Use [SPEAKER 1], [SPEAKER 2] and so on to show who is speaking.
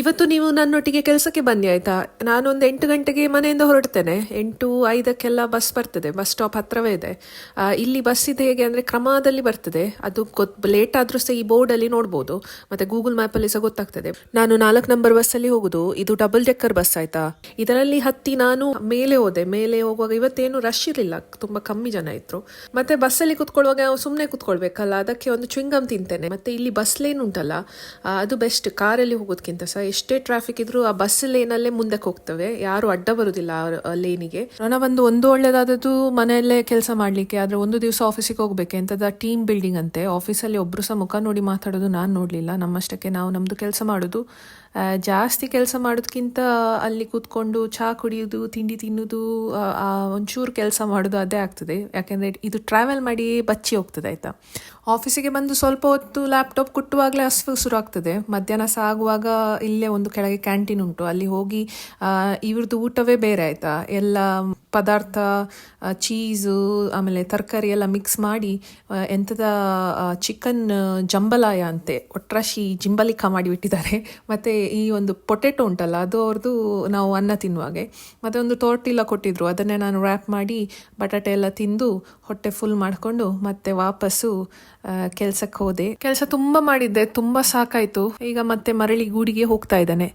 [SPEAKER 1] ಇವತ್ತು ನೀವು ನನ್ನೊಟ್ಟಿಗೆ ಕೆಲಸಕ್ಕೆ ಬನ್ನಿ, ಆಯ್ತಾ? ನಾನೊಂದು ಎಂಟು ಗಂಟೆಗೆ ಮನೆಯಿಂದ ಹೊರಡ್ತೇನೆ. ಎಂಟು ಐದಕ್ಕೆಲ್ಲ ಬಸ್ ಬರ್ತದೆ, ಬಸ್ ಸ್ಟಾಪ್ ಹತ್ರವೇ ಇದೆ. ಇಲ್ಲಿ ಬಸ್ ಇದೆ ಹೇಗೆ ಅಂದರೆ ಕ್ರಮದಲ್ಲಿ ಬರ್ತದೆ. ಅದು ಗೊತ್, ಲೇಟ್ ಆದರೂ ಸಹ ಈ ಬೋರ್ಡಲ್ಲಿ ನೋಡ್ಬೋದು. ಮತ್ತು ಗೂಗಲ್ ಮ್ಯಾಪಲ್ಲಿ ಸಹ ಗೊತ್ತಾಗ್ತದೆ. ನಾನು ನಾಲ್ಕು ನಂಬರ್ ಬಸ್ಸಲ್ಲಿ ಹೋಗೋದು. ಇದು ಡಬಲ್ ಡೆಕ್ಕರ್ ಬಸ್, ಆಯಿತಾ? ಇದರಲ್ಲಿ ಹತ್ತಿ ನಾನು ಮೇಲೆ ಹೋದೆ. ಮೇಲೆ ಹೋಗುವಾಗ ಇವತ್ತೇನು ರಶ್ ಇರಲಿಲ್ಲ. ತುಂಬ ಕಮ್ಮಿ ಜನ ಇದ್ರು. ಮತ್ತೆ ಬಸ್ಸಲ್ಲಿ ಕುತ್ಕೊಳ್ಳುವಾಗ ಸುಮ್ಮನೆ ಕುತ್ಕೊಳ್ಬೇಕಲ್ಲ, ಅದಕ್ಕೆ ಒಂದು ಚುಂಗಮ್ ತಿಂತೇನೆ. ಮತ್ತೆ ಇಲ್ಲಿ ಬಸ್ ಉಂಟಲ್ಲ ಅದು ಬೆಸ್ಟ್ ಕಾರಲ್ಲಿ ಹೋಗೋದಕ್ಕಿಂತ ಸಹ ಎಷ್ಟೇ ಟ್ರಾಫಿಕ್ ಇದ್ರೂ ಆ ಬಸ್ ಲೇನಲ್ಲೇ ಮುಂದಕ್ಕೆ ಹೋಗ್ತವೆ. ಯಾರು ಅಡ್ಡ ಬರುದಿಲ್ಲ ಲೇನಿಗೆ ನನ್ನ ಒಂದು ಒಂದು ಒಳ್ಳೇದಾದದ್ದು ಮನೆಯಲ್ಲೇ ಕೆಲಸ ಮಾಡ್ಲಿಕ್ಕೆ, ಆದ್ರೆ ಒಂದು ದಿವಸ ಆಫೀಸಿಗೆ ಹೋಗ್ಬೇಕು. ಎಂತದ ಟೀಮ್ ಬಿಲ್ಡಿಂಗ್ ಅಂತೆ. ಆಫೀಸಲ್ಲಿ ಒಬ್ರು ಸಹ ಮುಖ ನೋಡಿ ಮಾತಾಡೋದು ನಾನು ನೋಡ್ಲಿಲ್ಲ. ನಮ್ಮಷ್ಟಕ್ಕೆ ನಾವು ನಮ್ದು ಕೆಲಸ ಮಾಡೋದು. ಜಾಸ್ತಿ ಕೆಲಸ ಮಾಡೋದಕ್ಕಿಂತ ಅಲ್ಲಿ ಕೂತ್ಕೊಂಡು ಚಹಾ ಕುಡಿಯೋದು, ತಿಂಡಿ ತಿನ್ನೋದು ಒಂಚೂರು ಕೆಲಸ ಮಾಡೋದು ಅದೇ ಆಗ್ತದೆ. ಯಾಕೆಂದರೆ ಇದು ಟ್ರಾವೆಲ್ ಮಾಡಿ ಬಚ್ಚಿ ಹೋಗ್ತದೆ, ಆಯಿತಾ? ಆಫೀಸಿಗೆ ಬಂದು ಸ್ವಲ್ಪ ಹೊತ್ತು ಲ್ಯಾಪ್ಟಾಪ್ ಕುಟ್ಟುವಾಗಲೇ ಹಸ್ವು ಶುರು ಆಗ್ತದೆ. ಮಧ್ಯಾಹ್ನ ಸಾಗುವಾಗ ಇಲ್ಲೇ ಒಂದು ಕೆಳಗೆ ಕ್ಯಾಂಟೀನ್ ಉಂಟು. ಅಲ್ಲಿ ಹೋಗಿ ಇವ್ರದ್ದು ಊಟವೇ ಬೇರೆ ಆಯ್ತಾ? ಎಲ್ಲ ಪದಾರ್ಥ ಚೀಸು ಆಮೇಲೆ ತರಕಾರಿ ಎಲ್ಲ ಮಿಕ್ಸ್ ಮಾಡಿ ಎಂಥದ ಚಿಕನ್ ಜಂಬಲಾಯ ಅಂತೆ, ಒಟ್ರಾಶಿ ಜಿಂಬಲಿಕ ಮಾಡಿಬಿಟ್ಟಿದ್ದಾರೆ ಮತ್ತು ಈ ಒಂದು ಪೊಟೆಟೊ ಉಂಟಲ್ಲ, ಅದು ಅವ್ರದ್ದು ನಾವು ಅನ್ನ ತಿನ್ನುವಾಗೆ. ಮತ್ತು ಒಂದು ತೋರ್ಟಿಲ್ಲ ಕೊಟ್ಟಿದ್ರು, ಅದನ್ನೇ ನಾನು ರ್ಯಾಪ್ ಮಾಡಿ, ಬಟಾಟೆ ಎಲ್ಲ ತಿಂದು, ಹೊಟ್ಟೆ ಫುಲ್ ಮಾಡಿಕೊಂಡು, ಮತ್ತೆ ವಾಪಸ್ಸು ಕೆಲಸಕ್ಕೆ ಹೋದೆ. ಕೆಲಸ ತುಂಬ ಮಾಡಿದ್ದೆ, ತುಂಬ ಸಾಕಾಯಿತು. ಈಗ ಮತ್ತೆ ಮರಳಿ ಗೂಡಿಗೆ ಹೋಗ್ತಾ ಇದ್ದಾನೆ.